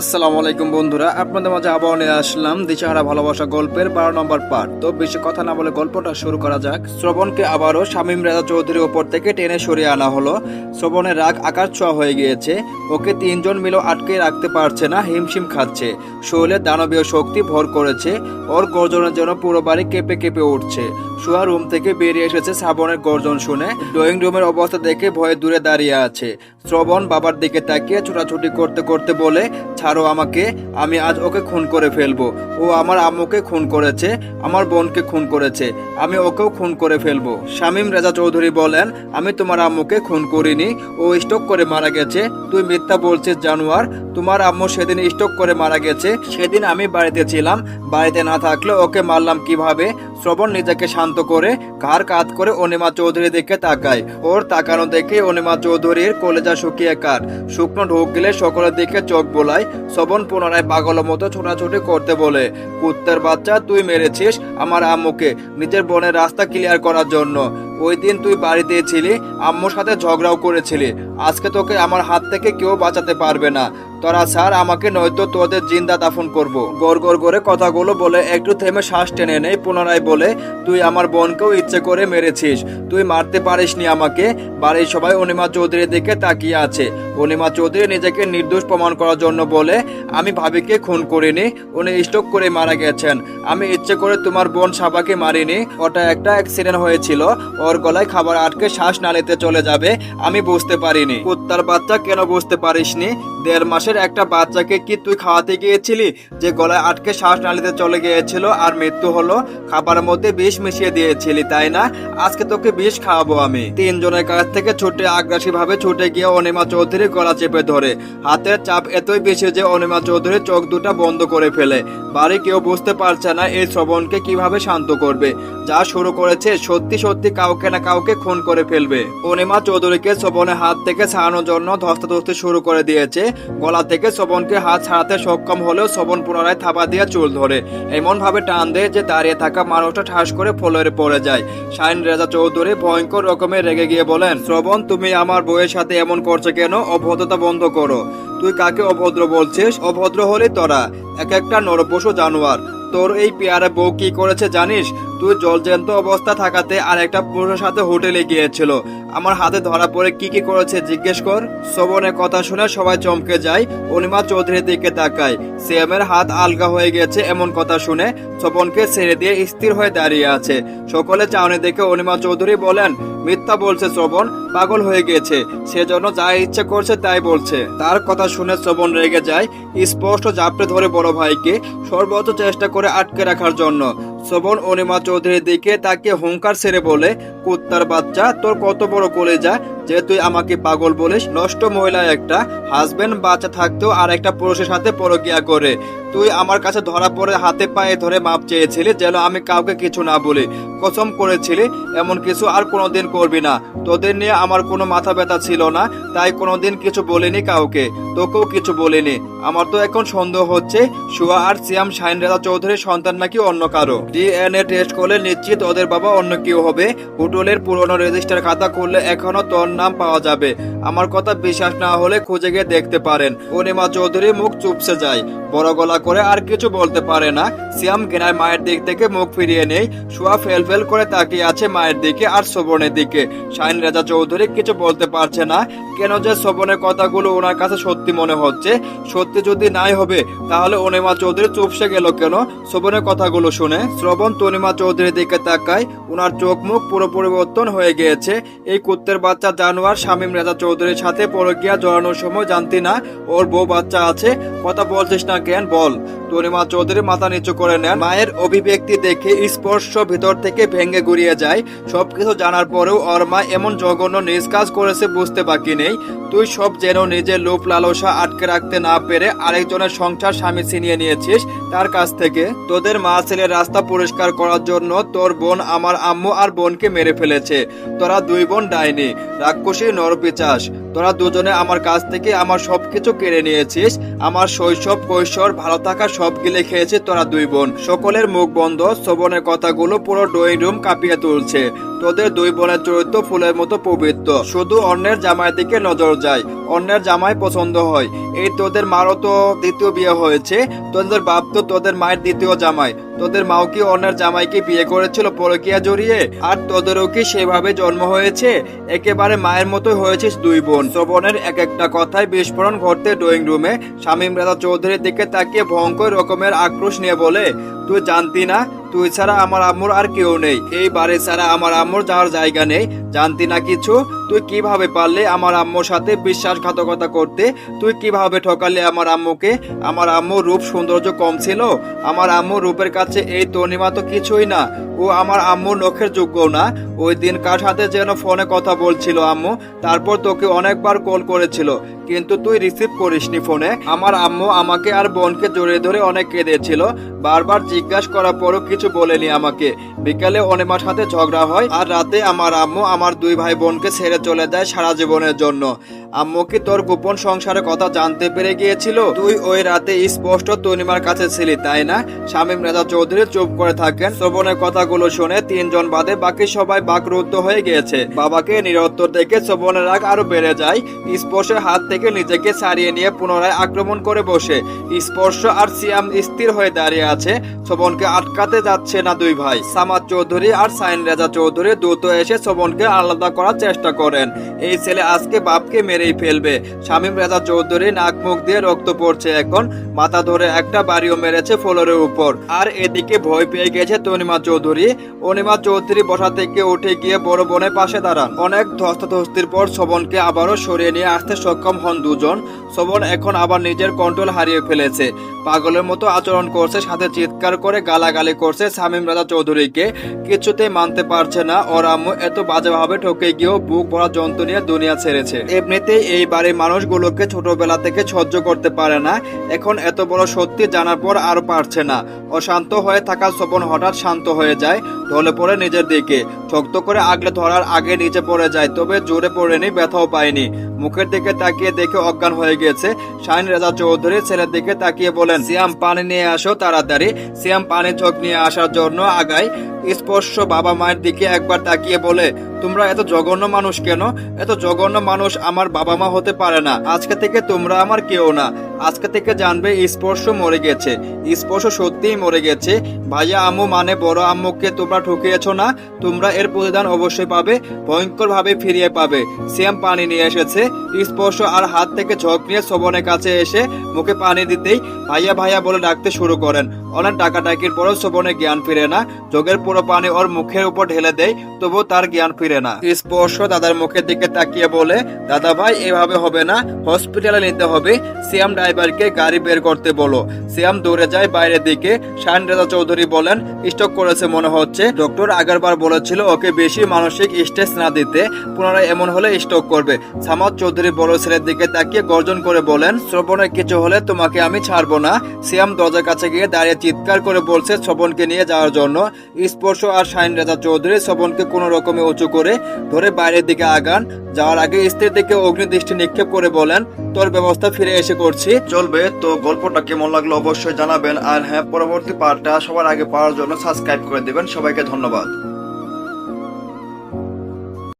আসসালামু আলাইকুম বন্ধুরা, আপনাদের মাঝে আবার নিয়ে আসলাম দিশাহারা ভালোবাসা গল্পের বারো নম্বর পার্ট তো বেশি কথা না বলে গল্পটা শুরু করা যাক। শ্রবণকে আবারও শামীম রেজা চৌধুরীর ওপর থেকে টেনে সরিয়ে আনা হলো। শ্রবণের রাগ আকার ছোঁয়া হয়ে গিয়েছে। ওকে তিনজন মিলেও আটকে রাখতে পারছে না, হিমশিম খাচ্ছে। শরীরে দানবীয় শক্তি ভর করেছে। ওর গর্জনের জন্য পুরো বাড়ি কেঁপে কেঁপে উঠছে। শোয়া রুম থেকে বেরিয়ে এসেছে শ্রাবণের গর্জন শুনে। ড্রয়িং রুমের অবস্থা দেখে ভয়ে দূরে দাঁড়িয়ে আছে। শ্রবণ বাবার দিকে তাকিয়ে ছোটাছুটি করতে করতে বলে ছাড়ো আমাকে, আমি আজ ওকে খুন করে ফেলব। ও আমার আম্মুকে খুন করেছে, আমার বোনকে খুন করেছে, আমি ওকেও খুন করে ফেলব। শামীম রেজা চৌধুরী বলেন, আমি তোমার আম্মুকে খুন করিনি, ও স্টক করে মারা গেছে। তুই মিথ্যা বলছিস, জানোয়ার। তোমার আম্মু সেদিন স্টক করে মারা গেছে। সেদিন আমি বাড়িতে ছিলাম। বাড়িতে না থাকলে ওকে মারলাম কীভাবে? শ্রবণ নিজেকে শান্ত করে, ঘাড় কাত করে অনিমা চৌধুরী দিকে তাকায়। ওর তাকানো দেখে অনিমা চৌধুরীর কলেজা শুকিয়ে কাট শুকনো ঢোক গেলে সকলের দিকে চোখ বোলায়। শ্রবণ পুনরায় পাগল মতো ছোটাছুটি করতে বলে, কুত্তার বাচ্চা, তুই মেরেছিস আমার আম্মুকে নিজের বোনের রাস্তা ক্লিয়ার করার জন্য। ওই দিন তুই বাড়িতে ছিলি, আম্মুর সাথে ঝগড়াও করেছিলি। আজকে তোকে আমার হাত থেকে কেউ বাঁচাতে পারবে না। তোরা স্যার আমাকে নয়তো তোদের জিন্দা দাফন করব। গড় গড় করে কথাগুলো বলে একটু থেমে শ্বাস টেনে নেই, পুনরায় বলে, তুই আমার বোনকেও ইচ্ছে করে মেরেছিস। তুই মারতে পারিসনি আমাকে। বাড়ির সবাই অনিমা চৌধুরীর দিকে তাকিয়ে আছে। অনিমা চৌধুরী নিজেকে নির্দোষ প্রমাণ করার জন্য বলে, আমি ভাবিকে খুন করিনি, উনি স্ট্রোক করে মারা গেছেন। আমি ইচ্ছে করে তোমার বোন সাবাকে মারিনি। ওটা একটা অ্যাক্সিডেন্ট হয়েছিল। ওর গলায় খাবার আটকে শ্বাস নালিতে চলে যাবে, আমি বুঝতে পারিনি। কুত্তার বাচ্চা কেন বুঝতে পারিসনি? দেড় মাসের একটা বাচ্চাকে কি তুই খাওয়াতে গিয়েছিলি? যে গলায় আটকে শ্বাস নালিতে চলে গিয়েছিল আর মৃত্যু হলো খাবারের মধ্যে বিষ মিশিয়ে দিয়েছিলি, তাই না? আজকে তোকে বিষ খাওয়াবো আমি। তিনজনের কাছ থেকে ছুটে আগ্রাসী ভাবে ছুটে গিয়ে অনিমা চৌধুরী গলা চেপে ধরে। হাতের চাপ এতই বেশি যে অনিমা চৌধুরী চোখ দুটা বন্ধ করে ফেলে। বাড়ি কেউ বুঝতে পারছে না এই শ্রবণকে কীভাবে শান্ত করবে। যা শুরু করেছে সত্যি সত্যি কাউকে না কাউকে খুন করে ফেলবে। অনিমা চৌধুরীকে শ্রবণের হাত থেকে ছাড়ানোর জন্য ধস্তাধস্তি শুরু করে দিয়েছে। গলা থেকে শ্রবণকে হাত ছাড়াতে সক্ষম হলেও শ্রবণ পুনরায় থাবা দিয়ে চুল ধরে। এমন ভাবে টান দেয় যে দাঁড়িয়ে থাকা মানুষটা ঠাস করে ফ্লোরে পড়ে যায়। শাইন রেজা চৌধুরী ভয়ঙ্কর রকমের রেগে গিয়ে বলেন, শ্রবণ, তুমি আমার বউয়ের সাথে এমন করছ কেন? অভদ্রতা বন্ধ করো। তুই কাকে অভদ্র বলছিস? অভদ্র হলে তোরা। এক একটা নরপশু জানোয়ার। তোর এই পেয়ারে বউ কি করেছে জানিস? তুই জলজ্যান্ত অবস্থা থাকাতে আর একটা পুরুষের সাথে হোটেলে গিয়েছিল। আমার হাতে ধরা পড়ে কি কি করেছে জিজ্ঞেস কর। শ্রবণের কথা শুনে সবাই চমকে যায়। অনিমা চৌধুরীর দিকে তাকায়। সিএমের হাত আলগা হয়ে গেছে এমন কথা শুনে শ্রবণকে ছেড়ে দিয়ে স্থির হয়ে দাঁড়িয়ে আছে। সকলে চাউনি দেখে অনিমা চৌধুরী বলেন, মিথ্যা বলছে শ্রবণ পাগল হয়ে গেছে। সেজন্য যা ইচ্ছে করছে তাই বলছে। তার কথা শুনে শ্রবণ রেগে যায়, স্পষ্ট জাপটে ধরে বড় ভাইকে সর্বোচ্চ চেষ্টা করে আটকে রাখার জন্য। শ্রবণ অনিমা চৌধুরীর দিকে তাকে হুঙ্কার ছেড়ে বলে, কুত্তার বাচ্চা, তোর কত বড় কলেজা, যে তুই আমাকে পাগল বলিস, নষ্ট মহিলা একটা হাজবেন্ড বাচ্চা থাকতেও আর একটা পুরুষের সাথে পরকিয়া করে। তুই আমার কাছে ধরা পড়ে হাতে পায়ে ধরে মাপ চেয়েছিলি, যেন আমি কাউকে কিছু না বলি। কসম করেছিলি, এমন কিছু আর কোনোদিন করবি না। তোদের নিয়ে আমার কোনো মাথা ব্যথা ছিল না, তাই কোনোদিন কিছু বলিনি কাউকে। তোকেও কিছু বলিনি। আমার তো এখন সন্দেহ হচ্ছে সুয়া আর সিয়াম রেজা চৌধুরীর সন্তান নাকি অন্য কারও? ডিএনএ টেস্ট করলে নিশ্চিত ওদের বাবা অন্য কেউ হবে। হোটেলের পুরনো রেজিস্টার খাতা করলে এখনও তোর নাম পাওয়া যাবে। আমার কথা বিশ্বাস না হলে খুঁজে গিয়ে দেখতে পারেন। অনিমা চৌধুরী মুখ চুপসে যায়। বড় গলা করে আর কিছু বলতে পারে না। সিয়াম গেনার মায়ের দিক থেকে মুখ ফিরিয়ে নেই। শুয়া ফেল ফেল করে তাকিয়ে আছে মায়ের দিকে আর শোভনের দিকে। শাইন রাজা চৌধুরী কিছু বলতে পারছে না। কেন যে শোভনের কথাগুলো ওনার কাছে সত্যি মনে হচ্ছে। সত্যি যদি নাই হবে, তাহলে অনিমা চৌধুরী চুপসে গেল কেন? শোভনের কথাগুলো শুনে শ্রবণ তনিমা চৌধুরীর দিকে তাকায় ওনার চোখ মুখ পুরো পরিবর্তন হয়ে গিয়েছে। এই কুত্তের বাচ্চা জানোয়ার শামীম রেজা চৌধুরীর সাথে পরকিয়া জড়ানোর সময় জানতি না ওর বউ বাচ্চা আছে, কথা বলছিস না কেন বল। তনিমা চৌধুরী মাথা নিচু করে নেন। মায়ের অভিব্যক্তি দেখে স্পর্শ ভিতর থেকে ভেঙে গুড়িয়ে যায়। সবকিছু জানার পরেও ওর মা এমন জঘন্য নিজ কাজ করেছে বুঝতে বাকি নেই। তুই সব যেন নিজের লোভ লালসা আটকে রাখতে না পেরে আরেকজনের সংসার স্বামী ছিনিয়ে নিয়েছিস তার কাছ থেকে। তোদের মা ছেলের রাস্তা পরিষ্কার করার জন্য তোর বোন আমার আম্মু আর বোনকে মেরে ফেলেছে। তোরা দুই বোন ডাইনি। রাক্ষসী নরপিচাস। তোরা দুজনে আমার কাছ থেকে আমার সবকিছু কেড়ে নিয়েছিস। আমার শৈশব, কৈশোর, ভালো থাকা সব গিলে খেয়েছে তোরা দুই বোন। সকলের মুখ বন্ধ, শোভনের কথাগুলো পুরো ড্রয়িং রুম কাঁপিয়ে তুলছে। তোদের দুই বোনের চরিত্র ফুলের মতো পবিত্র। শুধু অন্যের জামাইয়ের দিকে নজর যায়, অন্যের জামাই পছন্দ হয়। এই তোদের মারও তো দ্বিতীয় বিয়ে হয়েছে। তোদের বাপ তো তোদের মায়ের দ্বিতীয় জামাই। তোদের মাও কি অন্যের জামাইকে বিয়ে করেছিল পরকিয়া জড়িয়ে? আর তোদেরও কি সেভাবে জন্ম হয়েছে? একেবারে মায়ের মতো হয়েছিস দুই বোন। শ্রবণের এক একটা কথায় বিস্ফোরণ ঘটতে ড্রয়িং রুমে। শামীম রাজা চৌধুরীর দিকে তাকিয়ে ভয়ঙ্কর রকমের আক্রোশ নিয়ে বলে, তুই জানতি না, তুই ছাড়া আমার আম্মুর আর কেউ নেই। এই বাড়ি ছাড়া আমার আম্মুর যাওয়ার জায়গা নেই। জানতি না কিছু তুই কীভাবে পারলে আমার আম্মুর সাথে বিশ্বাসঘাতকতা করতে? তুই কীভাবে ঠকালে আমার আম্মুকে? আমার আম্মুর রূপ সৌন্দর্য কম ছিল। আমার আম্মুর রূপের কাছে এই তনিমা তো কিছুই না। ও আমার আম্মুর নখের যোগ্য না। ওই দিন কার সাথে যেন ফোনে কথা বলছিল আম্মু, তারপর তোকে অনেকবার কল করেছিল। কিন্তু তুই রিসিভ করিসনি ফোনে। আমার আম্মু আমাকে আর বোনকে জড়িয়ে ধরে অনেক কেঁদেছিল। বারবার জিজ্ঞাসা করার পরও কিছু বলেনি আমাকে। বিকালে অনিমার সাথে ঝগড়া হয় আর রাতে আমার আম্মু আমার দুই ভাই বোনকে ছেড়ে চলে যায় সারা জীবনের জন্য। আম্মু কি তোর গোপন সংসারের কথা জানতে পেরে গিয়েছিল? তুই ওই রাতে স্পষ্ট তনিমার কাছে ছিলি, তাই না? শামীম রেজা চৌধুরী চুপ করে থাকেন। শ্রবণের কথাগুলো শুনে তিনজন বাদে বাকি সবাই বাকরুদ্ধ হয়ে গিয়েছে। বাবাকে নিরত্তর দেখে শ্রবণের রাগ আরও বেড়ে যায়। স্পর্শের হাত থেকে নিজেকে ছাড়িয়ে নিয়ে পুনরায় আক্রমণ করে বসে। স্পর্শ আর সিয়াম স্থির হয়ে দাঁড়িয়ে আছে। শ্রবণকে আটকাতে যাচ্ছে না দুই ভাই। সামাদ চৌধুরী আর সাইন রেজা চৌধুরী দ্রুত এসে শ্রবণকে আলাদা করার চেষ্টা করেন। এই ছেলে আজকে বাপকে মেরেই ফেলবে। শামীম রেজা চৌধুরী নাক মুখ দিয়ে রক্ত পড়ছে এখন। মাথা ধরে একটা বাড়িও মেরেছে ফ্লোরের উপর। আর এদিকে ভয় পেয়ে গেছে তনিমা চৌধুরী। অনিমা চৌধুরী বসা থেকে উঠে গিয়ে বড় বোনের পাশে দাঁড়ান। অনেক ধস্তাধস্তির পর শোভনকে আবারও সরিয়ে নিয়ে আসতে সক্ষম হন দুজন। শোভন এখন আবার নিজের কন্ট্রোল হারিয়ে ফেলেছে। পাগলের মতো আচরণ করছে, সাথে চিৎকার করে গালাগালি করছে শামীম রাজা চৌধুরীকে। কিছুতেই মানতে পারছে না, ওর আম্মু এত বাজেভাবে ঠকে গিয়েও বুক ভরা যন্ত্র নিয়ে দুনিয়া ছেড়েছে। এমনিতেই এই বাড়ির মানুষগুলোকে ছোটবেলা থেকে সহ্য করতে পারে না, এখন এত বড় সত্যি জানার পর আর পারছে না। অশান্ত হয়ে থাকা শোভন হঠাৎ শান্ত হয়ে যায় ঢলে পড়ে নিজের দিকে। শক্ত করে আগলে ধরার আগে নিচে পড়ে যায়, তবে জোরে পড়েনি, ব্যথাও পায়নি। মুখের দিকে তাকিয়ে দেখে অজ্ঞান হয়ে গেছে শাহিন রেজা চৌধুরী। ছেলের দিকে তাকিয়ে বলেন, সিয়াম, পানি নিয়ে আসো তাড়াতাড়ি। সিয়াম, পানি চোখ নিয়ে আসার জন্য আগায়। স্পর্শ বাবা মায়ের দিকে একবার তাকিয়ে বলে, তোমরা এত জঘন্য মানুষ কেন? এত জঘন্য মানুষ আমার বাবা মা হতে পারে না। আজকে থেকে তোমরা আমার কেউ না। আজকে থেকে জানবে স্পর্শ মরে গেছে। স্পর্শ সত্যিই মরে গেছে। ভাইয়া, আম্মু মানে বড় আম্মুকে তোমরা ঠকিয়েছ না? তোমরা এর প্রতিদান অবশ্যই পাবে ভয়ঙ্কর ভাবে ফিরিয়ে পাবে। সিয়াম পানি নিয়ে এসেছে, স্পর্শ আর হাত থেকে ঝক নিয়ে শোভনের কাছে এসে মুখে পানি দিতেই ভাইয়া ভাইয়া বলে ডাকতে শুরু করেন। অনেক ডাকাডাকির পরও শোভনের জ্ঞান ফিরে না যোগের পুরো পানি ওর মুখের উপর ঢেলে দেয়, তবুও তার জ্ঞান ফিরে না। স্পর্শ দাদার মুখের দিকে তাকিয়ে বলে, দাদা ভাই, এভাবে হবে না, হসপিটালে নিতে হবে, সিয়াম ড্রাইভারকে গাড়ি বের করতে বলো। সিয়াম দৌড়ে যায় বাইরের দিকে। শাহিন রেজা চৌধুরী বলেন, স্টক করেছে মনে হচ্ছে। ডক্টর আগারবার বলেছিল, ওকে বেশি মানসিক স্ট্রেস না দিতে পুনরায় এমন হলে স্টক করবে। সামাদ চৌধুরী বড় ছেলের দিকে তাকিয়ে গর্জন করে বলেন, শ্রবণের কিছু হলে তোমাকে আমি ছাড়বো না। সিয়াম দরজার কাছে গিয়ে দাঁড়িয়ে চিৎকার করে বলছে, শ্রবণকে নিয়ে যাওয়ার জন্য। স্পর্শ আর শাহিন রাজা চৌধুরী শ্রবণকে কোনো রকমে উঁচু করে ধরে বাইরের দিকে আগান। যাওয়ার আগে স্ত্রীর দিকে অগ্নিদৃষ্টি নিক্ষেপ করে বলেন, তোর ব্যবস্থা ফিরে এসে করছি। চলবে, তো গল্পটা কেমন লাগল অবশ্যই জানাবেন। আর হ্যাঁ পরবর্তী পার্টটা সবার আগে পাওয়ার জন্য সাবস্ক্রাইব করে দেবেন। সবাইকে ধন্যবাদ।